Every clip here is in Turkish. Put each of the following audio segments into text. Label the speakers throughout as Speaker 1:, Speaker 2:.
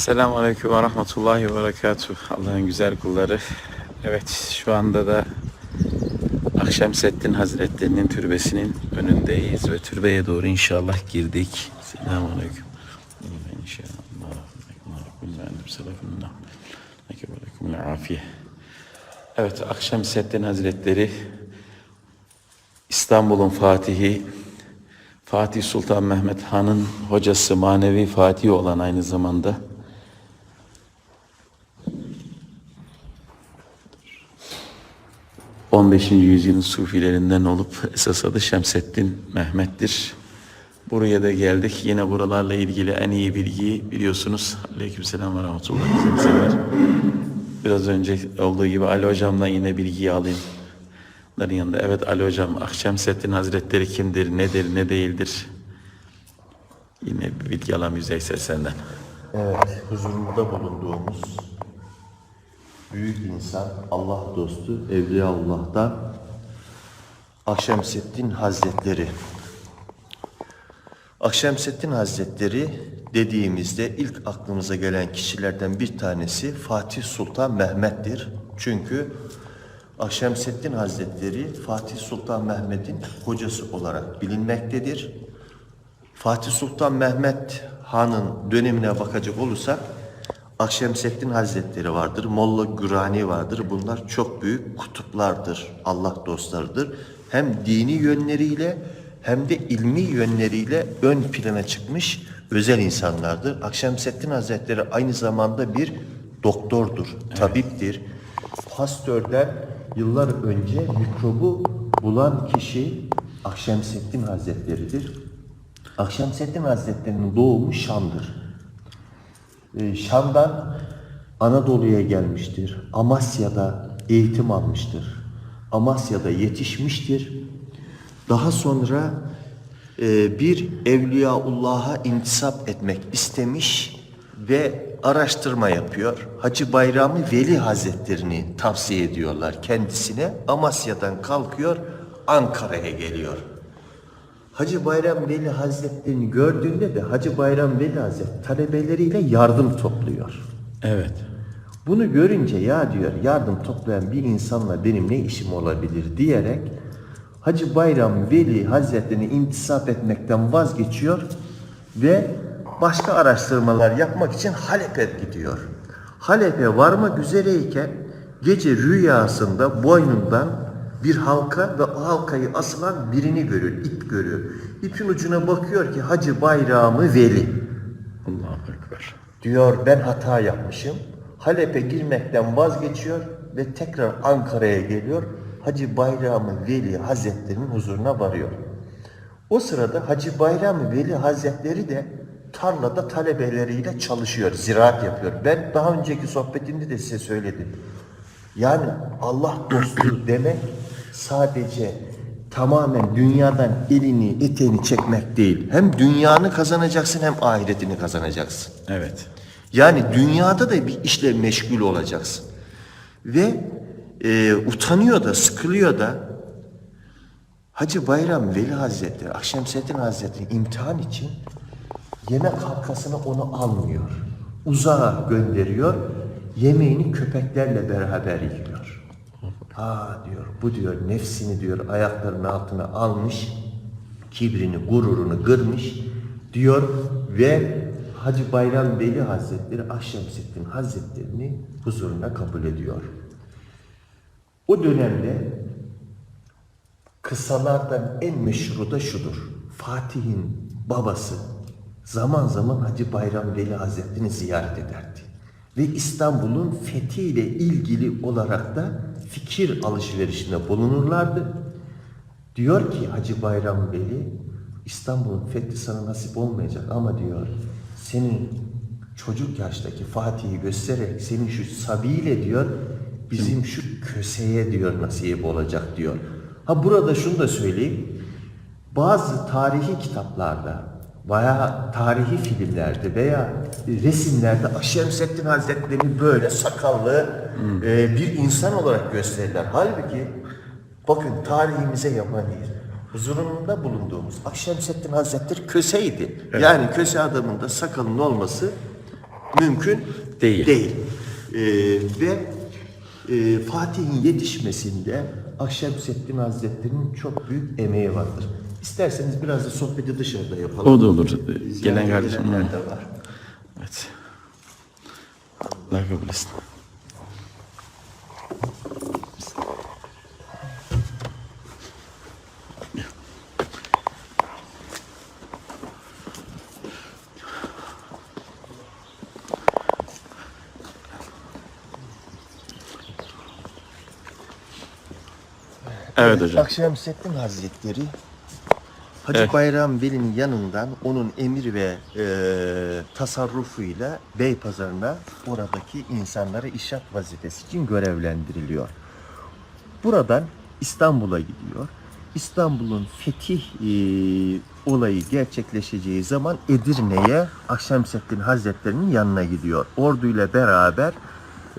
Speaker 1: Selamun Aleyküm ve Rahmetullahi ve Berekatuhu. Allah'ın güzel kulları. Evet şu anda da Akşemseddin Hazretlerinin türbesinin önündeyiz ve türbeye doğru inşallah girdik. Selamun Aleyküm. Evet Akşemseddin Hazretleri İstanbul'un Fatihi Fatih Sultan Mehmet Han'ın hocası manevi Fatih olan aynı zamanda 15. yüzyılın sufilerinden olup esas adı Şemseddin Mehmet'tir. Buraya da geldik. Yine buralarla ilgili en iyi bilgiyi biliyorsunuz. Aleykümselam ve rahmetullah. Biraz önce olduğu gibi Ali Hocam'dan yine bilgiyi alayım. Onların yanında. Evet Ali Hocam, Akşemseddin Hazretleri kimdir, nedir, ne değildir? Yine bir bilgi alalım yüzeysel senden.
Speaker 2: Evet, huzurunda bulunduğumuz büyük insan, Allah dostu, Evliyaullah'tan Akşemseddin Hazretleri. Akşemseddin Hazretleri dediğimizde ilk aklımıza gelen kişilerden bir tanesi Fatih Sultan Mehmet'tir. Çünkü Akşemseddin Hazretleri Fatih Sultan Mehmet'in hocası olarak bilinmektedir. Fatih Sultan Mehmet Han'ın dönemine bakacak olursak Akşemseddin Hazretleri vardır, Molla Gürani vardır. Bunlar çok büyük kutuplardır, Allah dostlarıdır. Hem dini yönleriyle hem de ilmi yönleriyle ön plana çıkmış özel insanlardır. Akşemseddin Hazretleri aynı zamanda bir doktordur, tabiptir. Pastörden yıllar önce mikrobu bulan kişi Akşemseddin Hazretleri'dir. Akşemseddin Hazretleri'nin doğumu Şam'dır. Ee, Şam'dan Anadolu'ya gelmiştir. Amasya'da eğitim almıştır. Amasya'da yetişmiştir. Daha sonra e, bir Evliyaullah'a intisap etmek istemiş ve araştırma yapıyor. Hacı Bayrami Veli Hazretlerini tavsiye ediyorlar kendisine. Amasya'dan kalkıyor, Ankara'ya geliyor. Hacı Bayram Veli Hazretlerini gördüğünde de Hacı Bayram Veli Hazretleri talebeleriyle yardım topluyor.
Speaker 1: Evet.
Speaker 2: Bunu görünce ya diyor yardım toplayan bir insanla benim ne işim olabilir diyerek Hacı Bayram Veli Hazretlerini intisap etmekten vazgeçiyor ve başka araştırmalar yapmak için Halep'e gidiyor. Halep'e varmak üzereyken gece rüyasında boynundan bir halka ve o halkayı asılan birini görüyor, ip görüyor. İpin ucuna bakıyor ki Hacı Bayramı Veli.
Speaker 1: Allahu Ekber.
Speaker 2: Diyor ben hata yapmışım. Halep'e girmekten vazgeçiyor ve tekrar Ankara'ya geliyor. Hacı Bayram Veli Hazretleri'nin huzuruna varıyor. O sırada Hacı Bayram Veli Hazretleri de tarlada talebeleriyle çalışıyor, ziraat yapıyor. Ben daha önceki sohbetimde de size söyledim. Yani Allah dostu demek sadece tamamen dünyadan elini eteğini çekmek değil. Hem dünyanı kazanacaksın hem ahiretini kazanacaksın.
Speaker 1: Evet.
Speaker 2: Yani dünyada da bir işle meşgul olacaksın. Ve e, utanıyor da, sıkılıyor da Hacı Bayram Veli Hazretleri, Akşemseddin Hazretleri imtihan için yemek halkasına onu almıyor. Uzağa gönderiyor. Yemeğini köpeklerle beraber yiyor. Ha diyor, bu diyor nefsini diyor ayaklarının altına almış, kibrini, gururunu kırmış diyor ve Hacı Bayram Veli Hazretleri Akşemseddin Hazretlerini huzuruna kabul ediyor. O dönemde kıssalardan en meşhuru da şudur. Fatih'in babası zaman zaman Hacı Bayram Veli Hazretleri'ni ziyaret ederdi. Ve İstanbul'un fethiyle ilgili olarak da fikir alışverişinde bulunurlardı. Diyor ki Hacı Bayram Veli, İstanbul'un fethi sana nasip olmayacak ama diyor, senin çocuk yaştaki Fatih'i göstererek senin şu sabiyle diyor, bizim şu köseye diyor nasip olacak diyor. Ha burada şunu da söyleyeyim. Bazı tarihi kitaplarda veya tarihi filmlerde veya resimlerde Akşemseddin Hazretleri'ni böyle sakallı e, bir insan olarak gösterirler. Halbuki bakın tarihimize yabancıyız. Huzurunda bulunduğumuz Akşemseddin Hazretleri köseydi. Yani köse adamın da sakalının olması mümkün
Speaker 1: Değil.
Speaker 2: değil. Ee, ve e, Fatih'in yetişmesinde Akşemseddin Hazretleri'nin çok büyük emeği vardır. İsterseniz biraz da sohbeti dışarıda yapalım.
Speaker 1: O da olur.
Speaker 2: Ziyaret
Speaker 1: Gelen kardeşim.
Speaker 2: de var.
Speaker 1: Evet. Allah kabul etsin. Evet hocam.
Speaker 2: Akşemseddin Hazretleri Hacı
Speaker 1: Evet.
Speaker 2: Bayram Veli'nin yanından onun emir ve e, tasarrufuyla Beypazarı'na oradaki insanlara işaret vazifesi için görevlendiriliyor. Buradan İstanbul'a gidiyor. İstanbul'un fetih e, olayı gerçekleşeceği zaman Edirne'ye Akşemseddin Hazretleri'nin yanına gidiyor. Orduyla beraber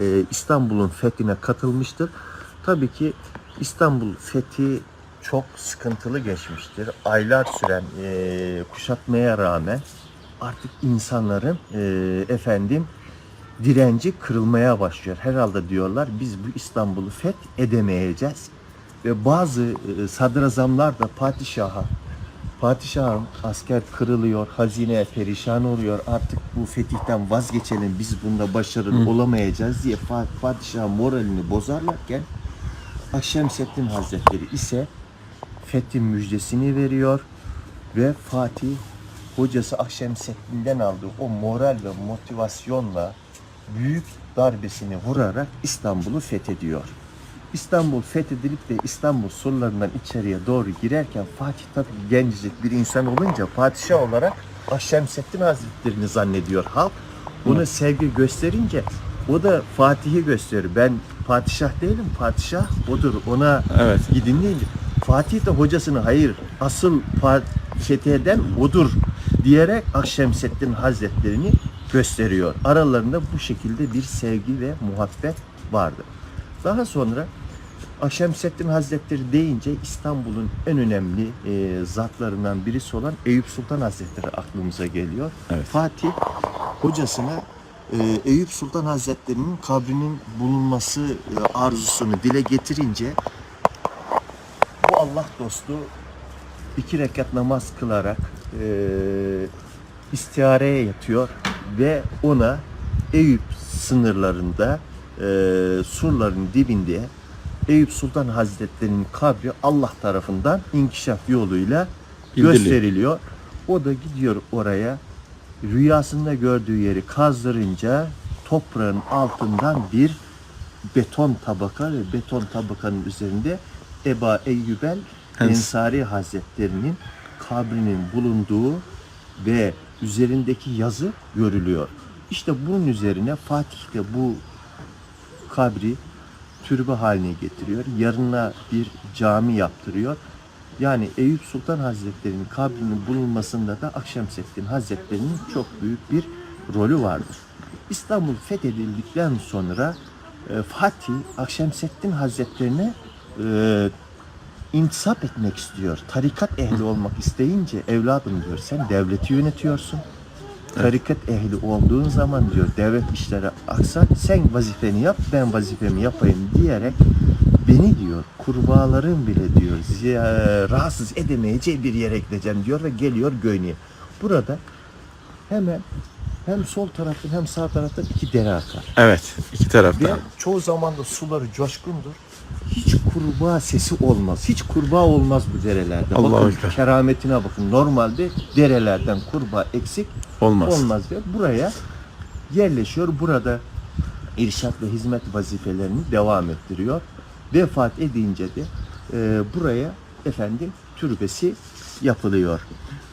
Speaker 2: e, İstanbul'un fethine katılmıştır. Tabii ki İstanbul fethi çok sıkıntılı geçmiştir. Aylar süren e, kuşatmaya rağmen artık insanların e, efendim direnci kırılmaya başlıyor. Herhalde diyorlar biz bu İstanbul'u feth edemeyeceğiz. Ve bazı e, sadrazamlar da padişaha Padişahım asker kırılıyor, hazine perişan oluyor. Artık bu fetihten vazgeçelim. Biz bunda başarılı olamayacağız diye padişah moralini bozarlarken Akşemseddin Hazretleri ise fethin müjdesini veriyor ve Fatih hocası Akşemseddin'den aldığı o moral ve motivasyonla büyük darbesini vurarak İstanbul'u fethediyor. İstanbul fethedilip de İstanbul surlarından içeriye doğru girerken Fatih tabii gencecik bir insan olunca padişah olarak Akşemseddin Hazretleri'ni zannediyor halk. Buna sevgi gösterince o da Fatih'i gösteriyor. Ben padişah değilim, padişah odur. Ona
Speaker 1: Evet.
Speaker 2: gidin değil. Fatih de hocasını hayır asıl fetheden odur diyerek Akşemseddin Hazretlerini gösteriyor. Aralarında bu şekilde bir sevgi ve muhabbet vardı. Daha sonra Akşemseddin Hazretleri deyince İstanbul'un en önemli e, zatlarından birisi olan Eyüp Sultan Hazretleri aklımıza geliyor.
Speaker 1: Evet.
Speaker 2: Fatih hocasına e, Eyüp Sultan Hazretleri'nin kabrinin bulunması e, arzusunu dile getirince Allah dostu iki rekat namaz kılarak e, istihareye yatıyor ve ona Eyüp sınırlarında e, surların dibinde Eyüp Sultan Hazretleri'nin kabri Allah tarafından inkişaf yoluyla
Speaker 1: Bildiriliyor.
Speaker 2: gösteriliyor. O da gidiyor oraya rüyasında gördüğü yeri kazdırınca toprağın altından bir beton tabaka ve beton tabakanın üzerinde Eba Eyyübel
Speaker 1: Ens-
Speaker 2: Ensari Hazretlerinin kabrinin bulunduğu ve üzerindeki yazı görülüyor. İşte bunun üzerine Fatih de bu kabri türbe haline getiriyor. Yarına bir cami yaptırıyor. Yani Eyüp Sultan Hazretleri'nin kabrinin bulunmasında da Akşemseddin Hazretleri'nin çok büyük bir rolü vardır. İstanbul fethedildikten sonra e, Fatih Akşemseddin Hazretlerine e, intisap etmek istiyor. Tarikat ehli olmak isteyince evladım diyor sen devleti yönetiyorsun. Tarikat ehli olduğun zaman diyor devlet işleri aksar sen vazifeni yap ben vazifemi yapayım diyerek beni diyor kurbağaların bile diyor ziya- rahatsız edemeyeceği bir yere gideceğim diyor ve geliyor Göynü'ye. Burada hemen hem sol taraftan hem sağ taraftan iki dere akar.
Speaker 1: Evet. iki
Speaker 2: Ve
Speaker 1: taraftan.
Speaker 2: çoğu zaman da suları coşkundur. Hiç kurbağa sesi olmaz. Hiç kurbağa olmaz bu derelerde.
Speaker 1: Allahu
Speaker 2: bakın
Speaker 1: Ekber.
Speaker 2: kerametine bakın. Normalde derelerden kurbağa eksik
Speaker 1: Olmaz.
Speaker 2: olmaz ve buraya yerleşiyor. Burada irşat ve hizmet vazifelerini devam ettiriyor. Vefat edince de e, buraya efendim türbesi yapılıyor.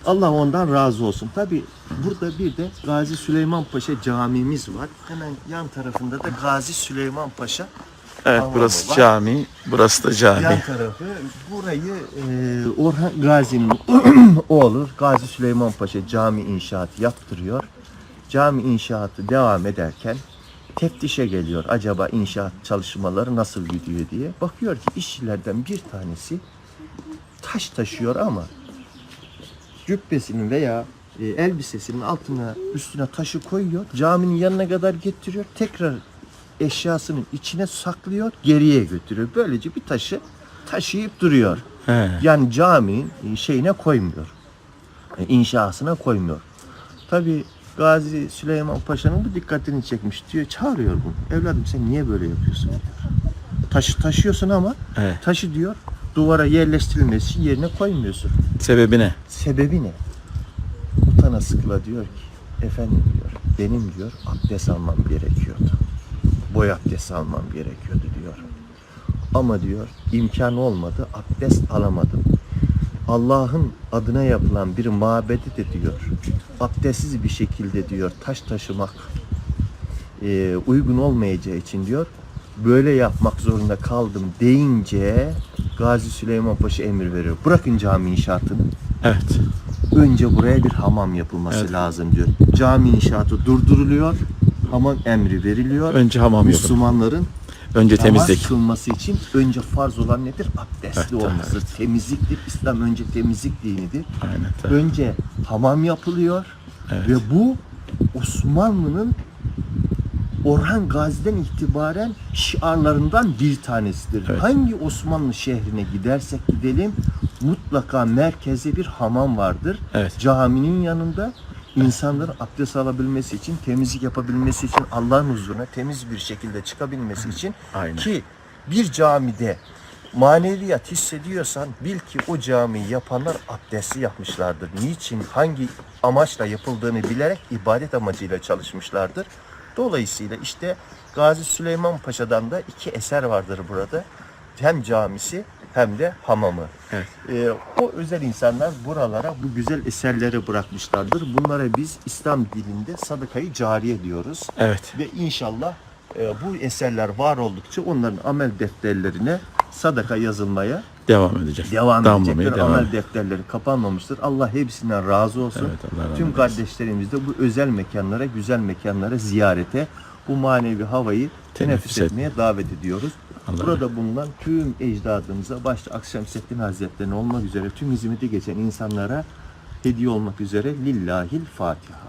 Speaker 2: Allah ondan razı olsun. Tabi burada bir de Gazi Süleyman Paşa camimiz var. Hemen yan tarafında da Gazi Süleyman Paşa
Speaker 1: Evet
Speaker 2: hamamı
Speaker 1: burası
Speaker 2: var.
Speaker 1: cami. Burası da cami.
Speaker 2: Yan tarafı burayı e, Orhan Gazi'nin oğlu Gazi Süleyman Paşa cami inşaatı yaptırıyor. Cami inşaatı devam ederken teftişe geliyor. Acaba inşaat çalışmaları nasıl gidiyor diye. Bakıyor ki işçilerden bir tanesi taş taşıyor ama cübbesinin veya e, elbisesinin altına üstüne taşı koyuyor. Caminin yanına kadar getiriyor. Tekrar eşyasının içine saklıyor. Geriye götürüyor. Böylece bir taşı taşıyıp duruyor.
Speaker 1: He.
Speaker 2: Yani caminin e, şeyine koymuyor. E, inşasına koymuyor. Tabi Gazi Süleyman Paşa'nın bu dikkatini çekmiş diyor. Çağırıyor bunu. Evladım sen niye böyle yapıyorsun diyor. Taşı taşıyorsun ama
Speaker 1: Evet.
Speaker 2: taşı diyor duvara yerleştirilmesi yerine koymuyorsun.
Speaker 1: Sebebi ne?
Speaker 2: Sebebi ne? Utana sıkla diyor ki efendim diyor benim diyor abdest almam gerekiyordu. Boy abdesti almam gerekiyordu diyor. Ama diyor imkan olmadı abdest alamadım. Allah'ın adına yapılan bir mabedi de diyor abdestsiz bir şekilde diyor taş taşımak e, uygun olmayacağı için diyor böyle yapmak zorunda kaldım deyince Gazi Süleyman Paşa emir veriyor. Bırakın cami inşaatını.
Speaker 1: Evet.
Speaker 2: Önce buraya bir hamam yapılması
Speaker 1: Evet.
Speaker 2: lazım diyor. Cami inşaatı durduruluyor. Hamam emri veriliyor.
Speaker 1: Önce hamam yapın.
Speaker 2: Müslümanların
Speaker 1: Önce
Speaker 2: namaz
Speaker 1: temizlik.
Speaker 2: kılması için önce farz olan nedir? Abdestli
Speaker 1: Evet,
Speaker 2: olması. Temizliktir. İslam önce temizlik dinidir.
Speaker 1: Aynen. tabii.
Speaker 2: Önce hamam yapılıyor
Speaker 1: Evet.
Speaker 2: ve bu Osmanlı'nın Orhan Gazi'den itibaren şiarlarından bir tanesidir.
Speaker 1: Evet.
Speaker 2: Hangi Osmanlı şehrine gidersek gidelim mutlaka merkeze bir hamam vardır.
Speaker 1: Evet.
Speaker 2: Caminin yanında insanların abdest alabilmesi için, temizlik yapabilmesi için, Allah'ın huzuruna temiz bir şekilde çıkabilmesi için
Speaker 1: Aynen.
Speaker 2: ki bir camide maneviyat hissediyorsan bil ki o camiyi yapanlar abdestli yapmışlardır. Niçin, hangi amaçla yapıldığını bilerek ibadet amacıyla çalışmışlardır. Dolayısıyla işte Gazi Süleyman Paşa'dan da iki eser vardır burada. Hem camisi hem de hamamı.
Speaker 1: Evet.
Speaker 2: Ee, o özel insanlar buralara bu güzel eserleri bırakmışlardır. Bunlara biz İslam dilinde sadakayı cariye diyoruz.
Speaker 1: Evet.
Speaker 2: Ve inşallah e, bu eserler var oldukça onların amel defterlerine sadaka yazılmaya
Speaker 1: Devam edecek.
Speaker 2: devam
Speaker 1: Damlamaya
Speaker 2: edecekler.
Speaker 1: devam.
Speaker 2: Amel defterleri kapanmamıştır. Allah hepsinden razı olsun.
Speaker 1: Evet, Allah
Speaker 2: Tüm kardeşlerimiz de bu özel mekanlara, güzel mekanlara ziyarete, bu manevi havayı teneffüs
Speaker 1: Teneffüs et.
Speaker 2: etmeye davet ediyoruz.
Speaker 1: Allah
Speaker 2: Burada bulunan tüm ecdadımıza, başta Akşemseddin Hazretleri'ne olmak üzere tüm hizmeti geçen insanlara hediye olmak üzere Lillahil Fatiha.